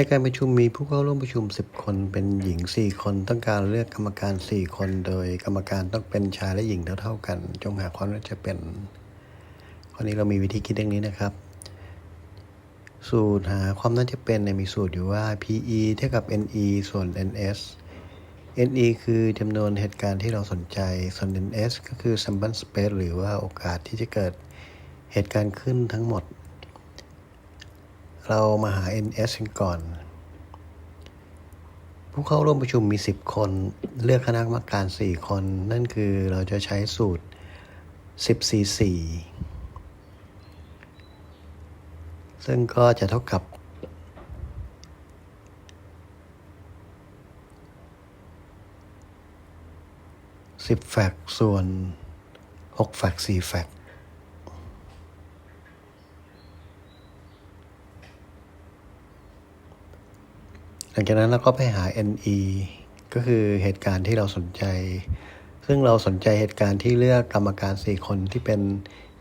ในการประชุมมีผู้เข้าร่วมประชุม 10 คน เป็นหญิง 4 คน ต้องการเลือกกรรมการ 4 คน โดยกรรมการต้องเป็นชายและหญิงเท่าๆกัน จงหาความน่าจะเป็นข้อนี้เรามีวิธีคิดดังนี้นะครับ สูตรหาความน่าจะเป็นเนี่ยมีสูตรอยู่ว่า PE เท่ากับ NE ส่วน NS NE คือจำนวนเหตุการณ์ที่เราสนใจ ส่วน NS ก็คือ sample space หรือว่าโอกาสที่จะเกิดเหตุการณ์ขึ้นทั้งหมด เรามาหา NS กันก่อน ผู้เข้าร่วมประชุมมี 10 คน เลือกคณะกรรมการ 4 คน นั่นคือเราจะใช้สูตร 10 4 4 ซึ่งก็จะเท่ากับ 10 แฟกส่วน 6 แฟก4แฟก ลังจากนั้นเราก็ไปหา NE ก็คือเหตุการณ์ที่เราสนใจ ซึ่งเราสนใจเหตุการณ์ที่เลือกกรรมการ 4 คนที่เป็น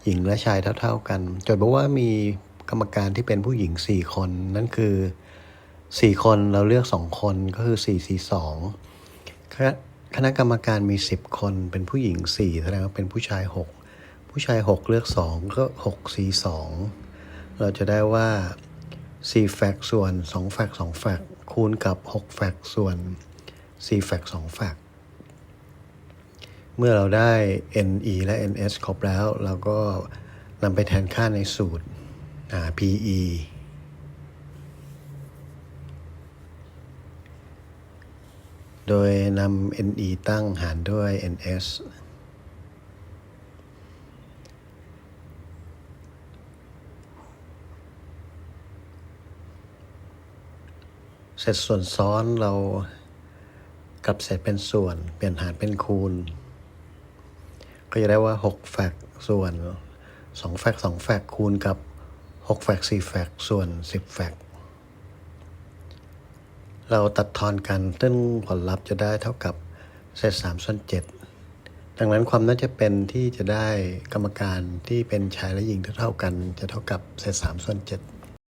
หญิงและชายเท่า ๆ กันจทย์บอกว่ามีกรรมการที่เป็นผู้หญิง 4 คน นั่นคือ 4 คนเราเลือก 2 คนก็คือ 4 4 2คณะคณะกรรมการมี 10 คนเป็นผู้หญิง 4 แสดงว่าเป็นผู้ชาย 6 ผู้ชาย 6 เลือก 2 ก็ 6 4 2 เราจะได้ว่า 4 แฟกต์ส่วน 2 แฟกต์2แฟกต์ คูณกับ 6 แฟกต์ส่วน 4 แฟกต์2แฟกต์เมื่อเราได้ NE และ NS ครบแล้ว เราก็นำไปแทนค่าในสูตร PE โดยนำ NE ตั้งหารด้วย NS เสร็จส่วนซ้อนเรากลับเศษเป็นส่วน เปลี่ยนหารเป็นคูณ ก็จะได้ว่า 6 แฟกต์ส่วน 2 แฟกต์2แฟกต์คูณกับ 6 แฟกต์4แฟกต์ส่วน 10 แฟกต์เราตัดทอนกันซึ่งผลลัพธ์จะได้เท่ากับเศษ3ส่วน7ดังนั้นความน่าจะเป็นที่จะได้กรรมการที่เป็นชายและหญิงเท่ากัน จะเท่ากับเศษ3ส่วน7